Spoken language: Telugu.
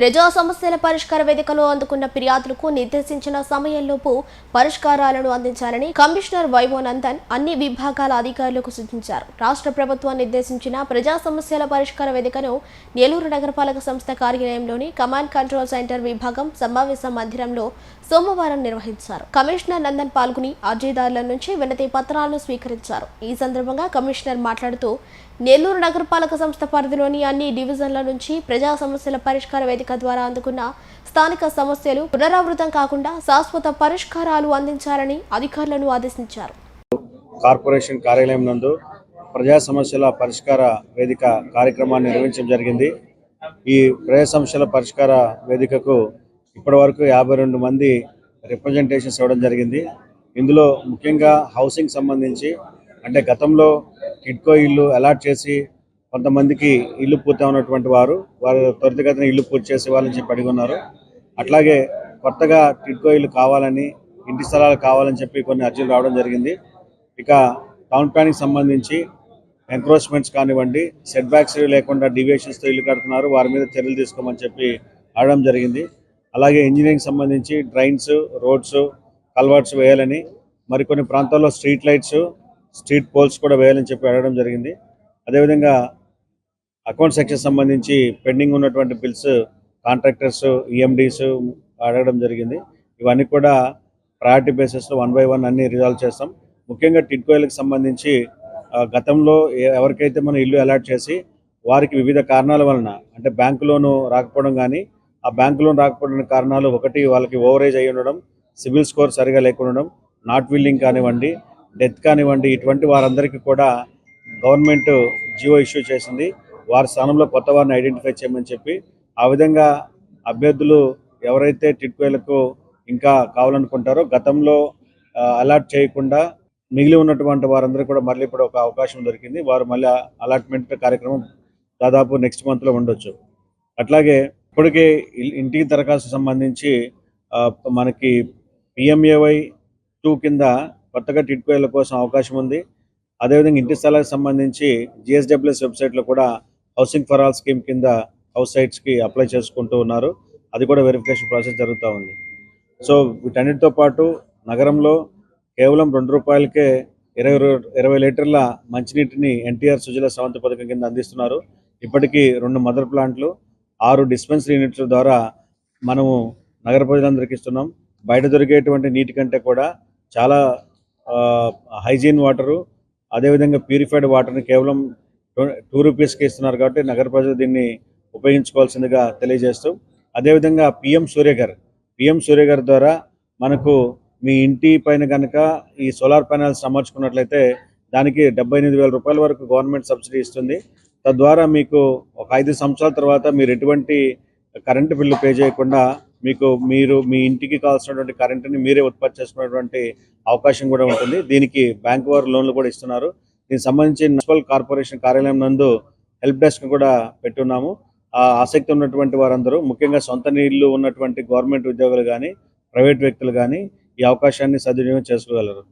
ప్రజా సమస్యల పరిష్కార వేదికలో అందుకున్న ఫిర్యాదులకు నిర్దేశించిన సమయంలోపు పరిష్కారాలను అందించాలని కమిషనర్ వైవోనందన్ అన్ని విభాగాల అధికారులకు సూచించారు. రాష్ట్ర ప్రభుత్వం నిర్దేశించిన ప్రజా సమస్యల పరిష్కార వేదికను నెల్లూరు నగరపాలక సంస్థ కార్యాలయంలోని కమాండ్ కంట్రోల్ సెంటర్ విభాగం సమావేశ మందిరంలో సోమవారం నిర్వహించారు. కమిషనర్ నందన్ పాల్గొని అర్జీదారుల నుంచి వినతి పత్రాలను స్వీకరించారు. ఈ సందర్భంగా కమిషనర్ మాట్లాడుతూ నెల్లూరు నగరపాలక సంస్థ పరిధిలోని అన్ని డివిజన్ల నుంచి ప్రజా సమస్యల పరిష్కార వేదిక ద్వారా అందుకున్న స్థానిక సమస్యలు పునరావృతం కాకుండా శాశ్వత పరిష్కారాలు అందించాలని అధికారులను ఆదేశించారు. కార్పొరేషన్ కార్యాలయం నందు ప్రజా సమస్యల పరిష్కార వేదిక కార్యక్రమాన్ని నిర్వహించడం జరిగింది. ఈ ప్రజా సమస్యల పరిష్కార వేదికకు ఇప్పటివరకు యాభై రెండు మంది రిప్రజెంటేషన్స్ ఇవ్వడం జరిగింది. ఇందులో ముఖ్యంగా హౌసింగ్ సంబంధించి అంటే గతంలో కిడ్కో ఇల్లు అలాట్ చేసి కొంతమందికి ఇల్లు పూర్తి ఉన్నటువంటి వారు వారు త్వరితగతిన ఇల్లు పూర్తి చేసే వాళ్ళని చెప్పి అడిగి ఉన్నారు అట్లాగే కొత్తగా టిడ్కో ఇల్లు కావాలని ఇంటి స్థలాలు కావాలని చెప్పి కొన్ని అర్జీలు రావడం జరిగింది. ఇక టౌన్ ప్లానింగ్ సంబంధించి ఎంక్రోచ్మెంట్స్ కానివ్వండి సెట్ బ్యాక్స్ లేకుండా డివియేషన్స్తో ఇల్లు కడుతున్నారు. వారి మీద చర్యలు తీసుకోమని చెప్పి అడగడం జరిగింది. అలాగే ఇంజనీరింగ్ సంబంధించి డ్రైన్స్ రోడ్స్ కల్వర్ట్స్ వేయాలని మరికొన్ని ప్రాంతాల్లో స్ట్రీట్ లైట్స్ స్ట్రీట్ పోల్స్ కూడా వేయాలని చెప్పి అడగడం జరిగింది. అదేవిధంగా అకౌంట్ సెక్షన్ సంబంధించి పెండింగ్ ఉన్నటువంటి bills contractors E M Ds అడగడం జరిగింది. ఇవన్నీ కూడా ప్రయారిటీ బేసిస్లో వన్ బై వన్ అన్ని రిజాల్వ్ చేస్తాం. ముఖ్యంగా టిడ్కోయిలకు సంబంధించి గతంలో ఎవరికైతే మనం ఇల్లు అలాట్ చేసి వారికి వివిధ కారణాల వలన అంటే బ్యాంకు లోను రాకపోవడం కానీ ఆ బ్యాంకు లోన్ రాకపోవడం కారణాలు ఒకటి వాళ్ళకి ఓవరేజ్ అయి ఉండడం సివిల్ స్కోర్ సరిగా లేకుండడం నాట్ విల్లింగ్ కానివ్వండి డెత్ కానివ్వండి ఇటువంటి వారందరికీ కూడా గవర్నమెంట్ జియో ఇష్యూ చేసింది. వారి స్థానంలో కొత్త వారిని ఐడెంటిఫై చేయమని చెప్పి ఆ విధంగా అభ్యర్థులు ఎవరైతే టిట్కోయిలకు ఇంకా కావాలనుకుంటారో గతంలో అలాట్ చేయకుండా మిగిలి ఉన్నటువంటి వారందరూ కూడా మళ్ళీ ఇప్పుడు ఒక అవకాశం దొరికింది. వారు మళ్ళీ అలాట్మెంట్ కార్యక్రమం దాదాపు నెక్స్ట్ మంత్లో ఉండొచ్చు. అట్లాగే ఇప్పటికే ఇంటికి దరఖాస్తు సంబంధించి మనకి పిఎంఏవై టూ కింద కొత్తగా టిట్కోయల కోసం అవకాశం ఉంది. అదేవిధంగా ఇంటి స్థలాలకు సంబంధించి జిఎస్డబ్ల్యూఎస్ వెబ్సైట్లో కూడా హౌసింగ్ ఫర్ ఆల్ స్కీమ్ కింద హౌస్ సైట్స్కి అప్లై చేసుకుంటూ ఉన్నారు. అది కూడా వెరిఫికేషన్ ప్రాసెస్ జరుగుతూ ఉంది. సో వీటన్నిటితో పాటు నగరంలో కేవలం రెండు రూపాయలకే ఇరవై రూ- ఇరవై లీటర్ల మంచినీటిని ఎన్టీఆర్ సుజల సవంత పథకం కింద అందిస్తున్నారు. ఇప్పటికీ రెండు మదర్ ప్లాంట్లు ఆరు డిస్పెన్సరీ యూనిట్ల ద్వారా మనము నగర ప్రజలందరికీ ఇస్తున్నాం. బయట దొరికేటువంటి నీటి కంటే కూడా చాలా హైజీన్ వాటరు అదేవిధంగా ప్యూరిఫైడ్ వాటర్ని కేవలం టూ రూపీస్కి ఇస్తున్నారు కాబట్టి నగర ప్రజలు దీన్ని ఉపయోగించుకోవాల్సిందిగా తెలియజేస్తూ అదేవిధంగా పిఎం సూర్యగర్ పిఎం సూర్యగర్ ద్వారా మనకు మీ ఇంటి పైన కనుక ఈ సోలార్ ప్యానెల్స్ అమర్చుకున్నట్లయితే దానికి డెబ్బై ఎనిమిది వేల రూపాయల వరకు గవర్నమెంట్ సబ్సిడీ ఇస్తుంది. తద్వారా మీకు ఒక ఐదు సంవత్సరాల తర్వాత మీరు ఎటువంటి కరెంటు బిల్లు పే చేయకుండా మీకు మీరు మీ ఇంటికి కావాల్సినటువంటి కరెంటుని మీరే ఉత్పత్తి చేసుకునేటువంటి అవకాశం కూడా ఉంటుంది. దీనికి బ్యాంక్ వారు లోన్లు కూడా ఇస్తున్నారు. దీనికి సంబంధించి మున్సిపల్ కార్పొరేషన్ కార్యాలయం నందు హెల్ప్ డెస్క్ కూడా పెట్టున్నాము. ఆ ఆసక్తి ఉన్నటువంటి వారందరూ ముఖ్యంగా సొంత నీళ్ళు ఉన్నటువంటి గవర్నమెంట్ ఉద్యోగులు కానీ ప్రైవేట్ వ్యక్తులు కానీ ఈ అవకాశాన్ని సద్వినియోగం చేసుకోగలరు.